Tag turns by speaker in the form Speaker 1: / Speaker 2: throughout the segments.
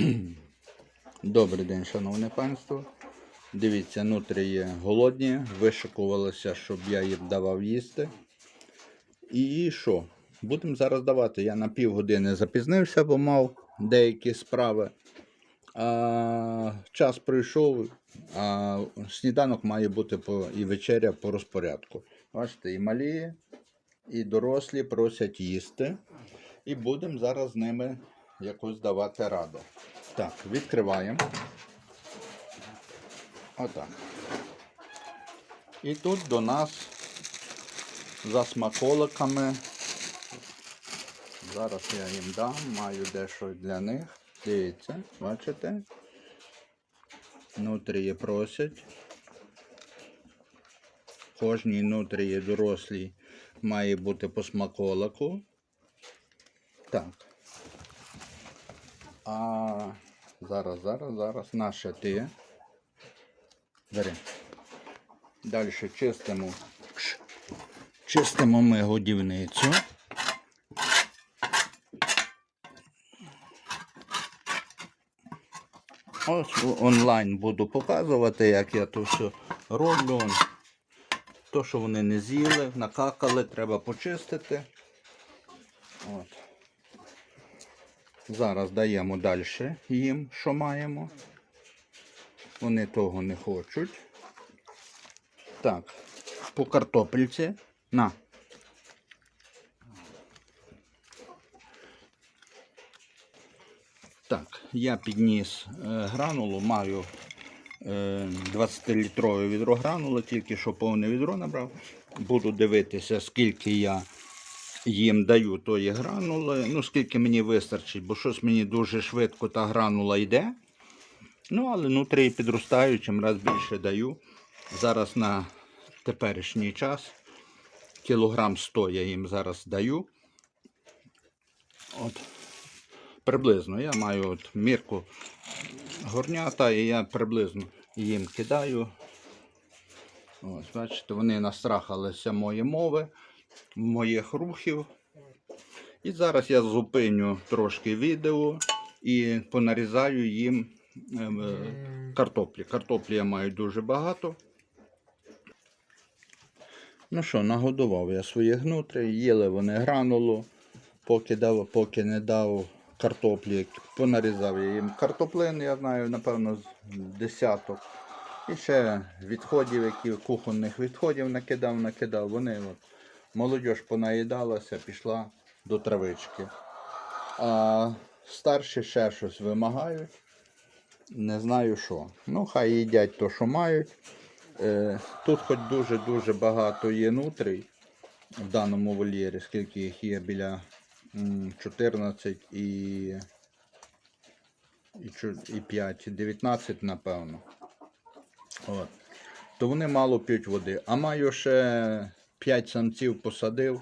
Speaker 1: Добрий день, шановне панство. Дивіться, нутрії голодні, вишикувалися, щоб я їм давав їсти. І що? Будемо зараз давати. Я на півгодини запізнився, бо мав деякі справи. А, час пройшов, а сніданок має бути по, і вечеря по розпорядку. Бачите, і малі, і дорослі просять їсти. І будемо зараз з ними якось давати раду. Так, відкриваємо. Отак. І тут до нас за смаколиками. Зараз я їм дам, маю дещо для них. Дивіться, бачите? Нутрії просять. Кожній нутрії дорослій має бути по смаколику. Так. А зараз, зараз, зараз наше ти. Бери. Далі чистимо. Чистимо ми годівницю. Ось онлайн буду показувати, як я то все роблю. То, що вони не з'їли, накакали, треба почистити. От. Зараз даємо далі їм, що маємо. Вони того не хочуть. Так, по картопельці. На. Так, я підніс е, гранулу, маю е, 20-літрове відро гранули, тільки що повне відро набрав. Буду дивитися, скільки я їм даю тої гранули. Ну, скільки мені вистачить, бо щось мені дуже швидко та гранула йде. Ну, але нутрії підростають, чим раз більше даю. Зараз на теперішній час кілограм 100 я їм зараз даю. От. Приблизно я маю от мірку горнята і я приблизно їм кидаю. Ось, бачите, вони настрахалися мої мови, моїх рухів. І зараз я зупиню трошки відео і понарізаю їм ем, е, картоплі. Картоплі я маю дуже багато. Ну що, нагодував я своїх нутрій, їли вони гранулу, поки дав, поки не дав картоплі, понарізав я їм картоплин, я знаю, напевно, з десяток. І ще відходів, які кухонних відходів накидав, накидав. Вони от, молодь понаїдалася, пішла до травички. А старші ще щось вимагають. Не знаю що. Ну, хай їдять то, що мають. Е, Тут хоч дуже-дуже багато є нутрій в даному вольєрі, скільки їх є біля 14 і, і, і 5, 19, напевно. От. То вони мало п'ють води. А маю ще 5 самців посадив,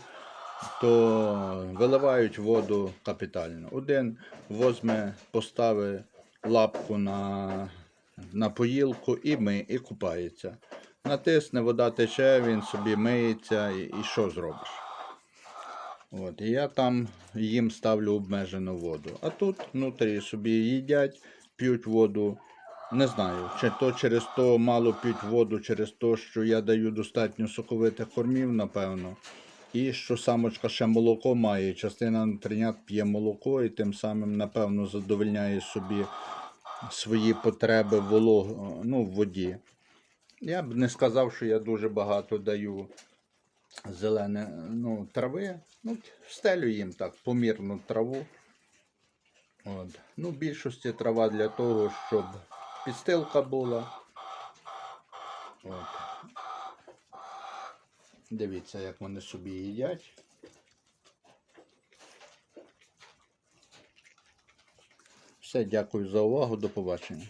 Speaker 1: то виливають воду капітально. Один возьме, поставить лапку на, на поїлку і ми, і купається. Натисне, вода тече, він собі миється і, і що зробиш? От, і я там їм ставлю обмежену воду. А тут внутрі собі їдять, п'ють воду. Не знаю, чи то через то мало п'ють воду, через те, що я даю достатньо соковитих кормів, напевно. І що самочка ще молоко має. Частина нутринят п'є молоко і тим самим, напевно, задовольняє собі свої потреби волог... ну, в воді. Я б не сказав, що я дуже багато даю зелене ну, трави. Ну, стелю їм так, помірну траву. От. Ну, в більшості трава для того, щоб підстилка була. От. Дивіться, як вони собі їдять. Все, дякую за увагу, до побачення.